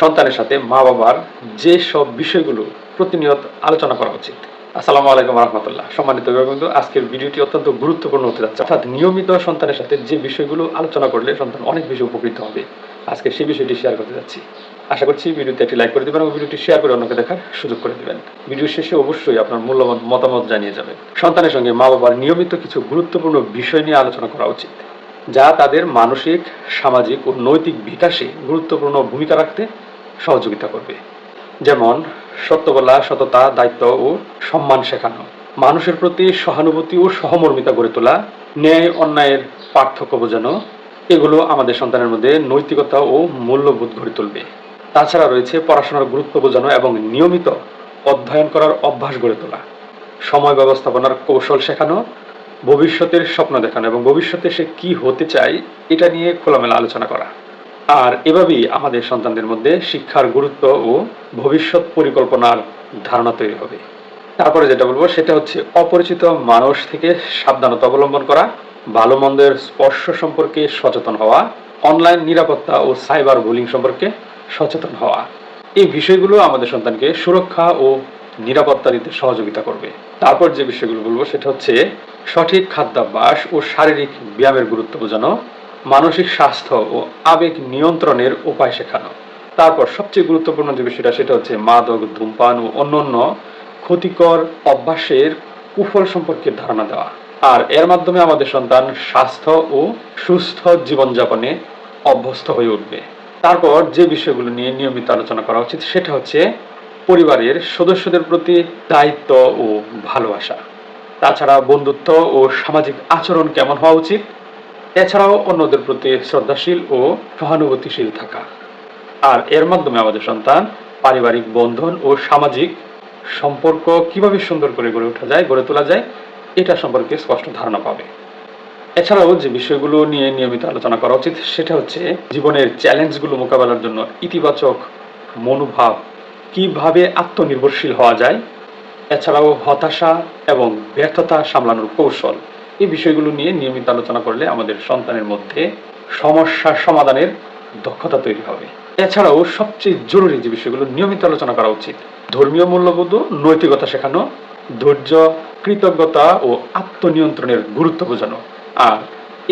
সন্তানের সাথে মা বাবার যে সব বিষয়গুলো প্রতিনিয়ত আলোচনা করা উচিত। আসসালামু আলাইকুম রহমতুল্লাহ। সম্মানিত বন্ধু আজকের ভিডিওটি অত্যন্ত গুরুত্বপূর্ণ হতে যাচ্ছে। অর্থাৎ নিয়মিত সন্তানের সাথে যে বিষয়গুলো আলোচনা করলে সন্তান অনেক বেশি উপকৃত হবে। আজকে সেই বিষয়টি শেয়ার করতে যাচ্ছি। আশা করছি ভিডিওতে একটি লাইক করে দেবেন এবং ভিডিওটি শেয়ার করে অন্যকে দেখার সুযোগ করে দেবেন। ভিডিও শেষে অবশ্যই আপনার মূল্যবান মতামত জানিয়ে যাবেন। সন্তানের সঙ্গে মা বাবার নিয়মিত কিছু গুরুত্বপূর্ণ বিষয় নিয়ে আলোচনা করা উচিত। যা তাদের মানসিক, সামাজিক ও নৈতিক বিকাশে গুরুত্বপূর্ণ ভূমিকা রাখতে সহযোগিতা করবে। যেমন সত্য বলা সততা, দায়িত্ব ও সম্মান শেখানো, মানুষের প্রতি সহানুভূতি ও সহমর্মিতা গড়ে তোলা, ন্যায়, অন্যায়ের পার্থক্য বোঝানো, এগুলো আমাদের সন্তানের মধ্যে নৈতিকতা ও মূল্যবোধ গড়ে তুলবে। তাছাড়া রয়েছে পড়াশোনার গুরুত্ব বোঝানো এবং নিয়মিত অধ্যয়ন করার অভ্যাস গড়ে তোলা, সময় ব্যবস্থাপনার কৌশল শেখানো ভবিষ্যতের স্বপ্ন দেখানো এবং ভবিষ্যতে সে কি হতে চায়, এটা নিয়ে খোলামেলা আলোচনা করা। আর এভাবেই আমাদের সন্তানদের মধ্যে শিক্ষার গুরুত্ব ও ভবিষ্যৎ পরিকল্পনার ধারণা তৈরি হবে। তারপরে যেটা বলব, সেটা হচ্ছে অপরিচিত মানুষ থেকে সাবধানতা অবলম্বন করা ভালো মন্দের স্পর্শ সম্পর্কে সচেতন হওয়া, অনলাইন নিরাপত্তা ও সাইবার বুলিং সম্পর্কে সচেতন হওয়া। এই বিষয়গুলো আমাদের সন্তানকে সুরক্ষা ও নিরাপত্তা দিতে সহযোগিতা করবে। তারপর যে বিষয়গুলো বলব সেটা হচ্ছে সঠিক খাদ্যাভ্যাস ও শারীরিক ব্যায়ামের গুরুত্ব বোঝানো, মানসিক স্বাস্থ্য ও আবেগ নিয়ন্ত্রণের উপায় শেখানো। তারপর সবচেয়ে গুরুত্বপূর্ণ যে বিষয়টা সেটা হচ্ছে মাদক, ধূমপান ও অন্যান্য ক্ষতিকর অভ্যাসের কুফল সম্পর্কে ধারণা দেওয়া। আর এর মাধ্যমে আমাদের সন্তান স্বাস্থ্য ও সুস্থ জীবনযাপনে অভ্যস্ত হয়ে উঠবে। তারপর যে বিষয়গুলো নিয়ে নিয়মিত আলোচনা করা উচিত সেটা হচ্ছে পরিবারের সদস্যদের প্রতি দায়িত্ব ও ভালোবাসা। তাছাড়া বন্ধুত্ব ও সামাজিক আচরণ কেমন হওয়া উচিত? এছাড়াও অন্যদের প্রতি শ্রদ্ধাশীল ও সহানুভূতিশীল থাকা। আর এর মাধ্যমে আমাদের সন্তান পারিবারিক বন্ধন ও সামাজিক সম্পর্ক কীভাবে সুন্দর করে গড়ে ওঠা যায়, গড়ে তোলা যায়, এটা সম্পর্কে স্পষ্ট ধারণা পাবে। এছাড়াও যে বিষয়গুলো নিয়ে নিয়মিত আলোচনা করা উচিত, সেটা হচ্ছে জীবনের চ্যালেঞ্জগুলো মোকাবেলার জন্য ইতিবাচক মনোভাব কীভাবে আত্মনির্ভরশীল হওয়া যায়, এছাড়াও হতাশা এবং ব্যর্থতা সামলানোর কৌশল। এই বিষয়গুলো নিয়ে নিয়মিত আলোচনা করলে আমাদের সন্তানের মধ্যে সমস্যা সমাধানের দক্ষতা তৈরি হবে। এছাড়াও সবচেয়ে জরুরি যে বিষয়গুলো নিয়মিত আলোচনা করা উচিত, ধর্মীয় মূল্যবোধ, নৈতিকতা শেখানো, ধৈর্য, কৃতজ্ঞতা ও আত্মনিয়ন্ত্রণের গুরুত্ব বোঝানো। আর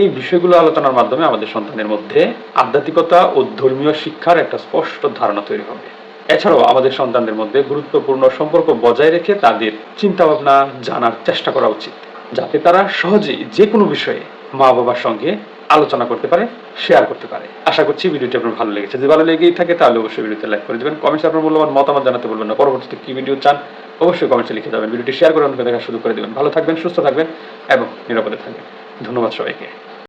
এই বিষয়গুলো আলোচনার মাধ্যমে আমাদের সন্তানের মধ্যে আধ্যাত্মিকতা ও ধর্মীয় শিক্ষার একটা স্পষ্ট ধারণা তৈরি হবে। এছাড়াও আমাদের সন্তানদের মধ্যে গুরুত্বপূর্ণ সম্পর্ক বজায় রেখে তাদের চিন্তা ভাবনা জানার চেষ্টা করা উচিত। যাতে তারা সহজেই যে কোনো বিষয়ে মা বাবার সঙ্গে আলোচনা করতে পারে শেয়ার করতে পারে। আশা করছি ভিডিওটি আপনার ভালো লেগেছে। যদি ভালো লেগেই থাকে তাহলে অবশ্যই ভিডিওতে লাইক করে দেবেন। কমেন্টে আপনার মূল্যবান মতামত জানাতে বলবেন না। পরবর্তীতে কি ভিডিও চান অবশ্যই কমেন্টে লিখে যাবেন। ভিডিওটি শেয়ার করে অন্যকে দেখা শুরু করে দেবেন। ভালো থাকবেন, সুস্থ থাকবেন এবং নিরাপদে থাকবেন। ধন্যবাদ সবাইকে।